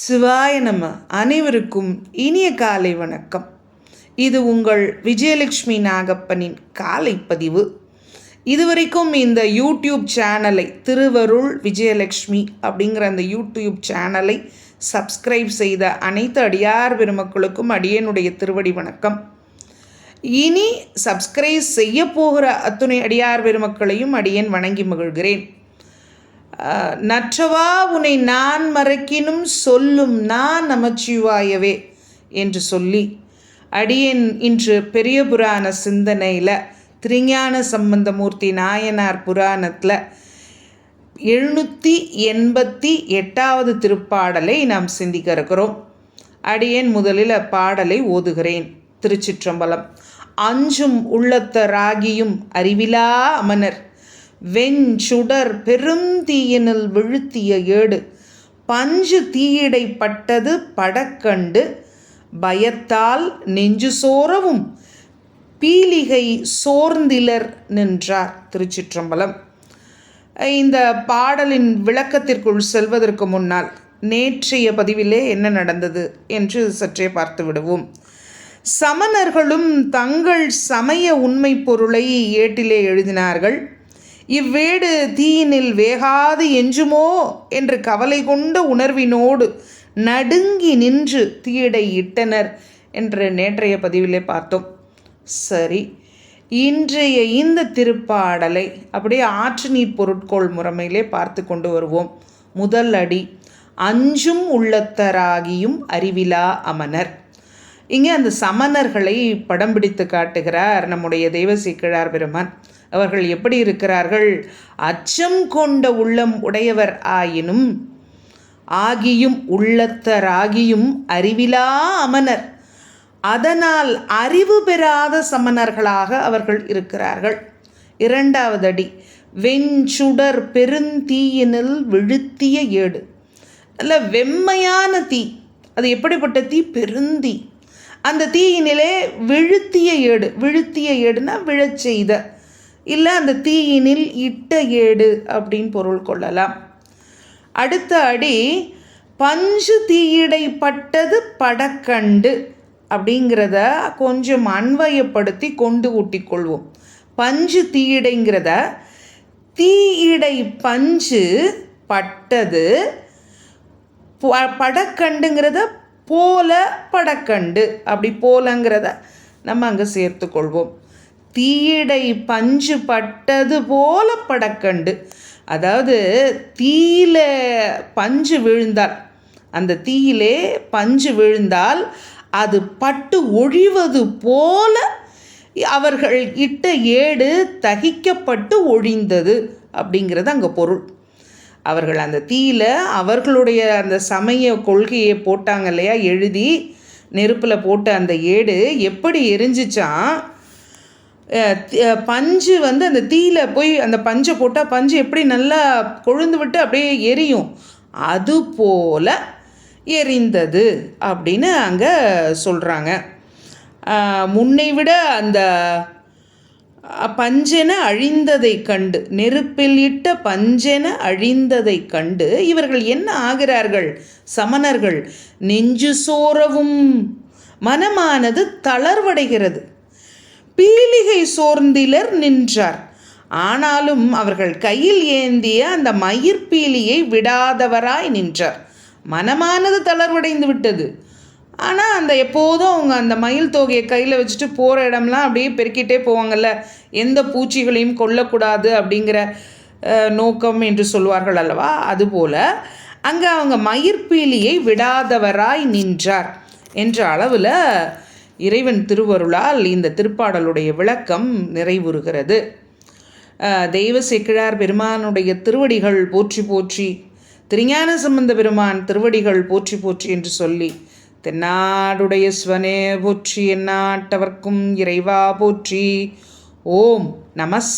சிவாய நம்ம அனைவருக்கும் இனிய காலை வணக்கம். இது உங்கள் விஜயலட்சுமி நாகப்பனின் காலை பதிவு இதுவரைக்கும் இந்த யூடியூப் சேனலை திருவருள் விஜயலட்சுமி அப்படிங்கிற அந்த யூடியூப் சேனலை சப்ஸ்கிரைப் செய்த அனைத்து அடியார் பெருமக்களுக்கும் அடியனுடைய திருவடி வணக்கம். இனி சப்ஸ்கிரைப் செய்ய போகிற அத்துணை அடியார் பெருமக்களையும் அடியன் வணங்கி மகிழ்கிறேன். நற்றவா உன்னை நான் மறக்கினும் சொல்லும் நான் நமச்சிவாயவே என்று சொல்லி அடியேன் இன்று பெரிய புராண சிந்தனையில் திருஞான சம்பந்தமூர்த்தி நாயனார் புராணத்தில் எழுநூற்றி எண்பத்தி எட்டாவது திருப்பாடலை நாம் சிந்திக்க இருக்கிறோம். அடியேன் முதலில் பாடலை ஓதுகிறேன். திருச்சிற்றம்பலம். அஞ்சும் உள்ளத்த ராகியும் அறிவிலா அமனர். வெஞ்சுடர் பெருந்தீயினில் விழுத்திய ஏடு. பஞ்சு தீயிடைப்பட்டது படக்கண்டு. பயத்தால் நெஞ்சு சோரவும். பீலிகை சோர்ந்திலர் நின்றார் திருச்சிற்றம்பலம். இந்த பாடலின் விளக்கத்திற்குள் செல்வதற்கு முன்னால் நேற்றைய பதிவிலே என்ன நடந்தது என்று சற்றே பார்த்து விடுவோம். சமணர்களும் தங்கள் சமய உண்மை பொருளை ஏட்டிலே எழுதினார்கள். இவ்வேடு தீயினில் வேகாது எஞ்சுமோ என்று கவலை கொண்ட உணர்வினோடு நடுங்கி நின்று தீயடை இட்டனர் என்று நேற்றைய பதிவிலே பார்த்தோம். சரி இன்றைய இந்த திருப்பாடலை அப்படியே ஆற்று நீர் பொருட்கோள் முறைமையிலே பார்த்து கொண்டு வருவோம். முதல் அடி அஞ்சும் உள்ளத்தராகியும் அறிவிலா அமனர். இங்கே அந்த சமணர்களை படம் பிடித்து காட்டுகிறார் நம்முடைய தெய்வசீக்கிழார் பெருமான். அவர்கள் எப்படி இருக்கிறார்கள்? அச்சம் கொண்ட உள்ளம் உடையவர் ஆயினும் ஆகியும் உள்ளத்தராகியும் அறிவிலா அமனர். அதனால் அறிவு பெறாத சமணர்களாக அவர்கள் இருக்கிறார்கள். இரண்டாவது அடி வெஞ்சுடர் பெருந்தீயினில் விழுத்திய ஏடு. நல்ல வெம்மையான தீ. அது எப்படிப்பட்ட தீ? பெருந்தீ. அந்த தீயினிலே விழுத்திய ஏடு. விழுத்திய ஏடுனா விழச் செய்த. இல்லை அந்த தீயினில் இட்ட ஏடு அப்படின்னு பொருள் கொள்ளலாம். அடுத்த அடி பஞ்சு தீயிடை பட்டது படக்கண்டு அப்படிங்கிறத கொஞ்சம் அன்வயப்படுத்தி கொண்டு ஊட்டிக்கொள்வோம் பஞ்சு தீயிடைங்கிறத தீயிடை பஞ்சு பட்டது படக்கண்டுங்கிறத போல படக்கண்டு. அப்படி போலங்கிறத நம்ம அங்கே சேர்த்துக்கொள்வோம் தீயிடை பஞ்சு பட்டது போல படக்கண்டு. அதாவது தீயில பஞ்சு விழுந்தால் அந்த தீயிலே பஞ்சு விழுந்தால் அது பட்டு ஒழிவது போல அவர்கள் இட்ட ஏடு தகிக்கப்பட்டு ஒழிந்தது அப்படிங்கிறது அங்கே பொருள். அவர்கள் அந்த தீயில அவர்களுடைய அந்த சமய கொள்கையை போட்டாங்க இல்லையா? எழுதி நெருப்பில் போட்ட அந்த ஏடு எப்படி எரிஞ்சிச்சான் பஞ்சு வந்து அந்த தீயில போய் அந்த பஞ்சை போட்டால் பஞ்சு எப்படி நல்லா கொழுந்து விட்டு அப்படியே எரியும். அது போல எரிந்தது அப்படின்னு அங்கே சொல்கிறாங்க முன்னை விட அந்த பஞ்சென அழிந்ததை கண்டு நெருப்பில் இட்ட பஞ்சென அழிந்ததை கண்டு இவர்கள் என்ன ஆகிறார்கள்? சமணர்கள். நெஞ்சு சோரவும் மனமானது தளர்வடைகிறது. பீலிகை சோர்ந்திலர் நின்றார். ஆனாலும் அவர்கள் கையில் ஏந்திய அந்த மயிர்பீலியை விடாதவராய் நின்றார். மனமானது தளர்வடைந்து விட்டது. ஆனால் அந்த எப்போதும் அவங்க அந்த மயில் தொகையை கையில் வச்சுட்டு போகிற இடம்லாம் அப்படியே பெருக்கிட்டே போவாங்கல்ல. எந்த பூச்சிகளையும் கொல்லக்கூடாது அப்படிங்கிற நோக்கம் என்று சொல்வார்கள் அல்லவா? அதுபோல் அங்கே அவங்க மயிர்பீலியை விடாதவராய் நின்றார். என்ற அளவில் இறைவன் திருவருளால் இந்த திருப்பாடலுடைய விளக்கம் நிறைவுறுகிறது. தெய்வ செக்கிழார் பெருமானுடைய திருவடிகள் போற்றி போற்றி திருஞான சம்பந்த பெருமான் திருவடிகள் போற்றி போற்றி என்று சொல்லி தென்னாடுடைய ஸ்வனே போற்றி என்னாட்டவர்க்கும் இறைவா போற்றி. ஓம் நமஸ்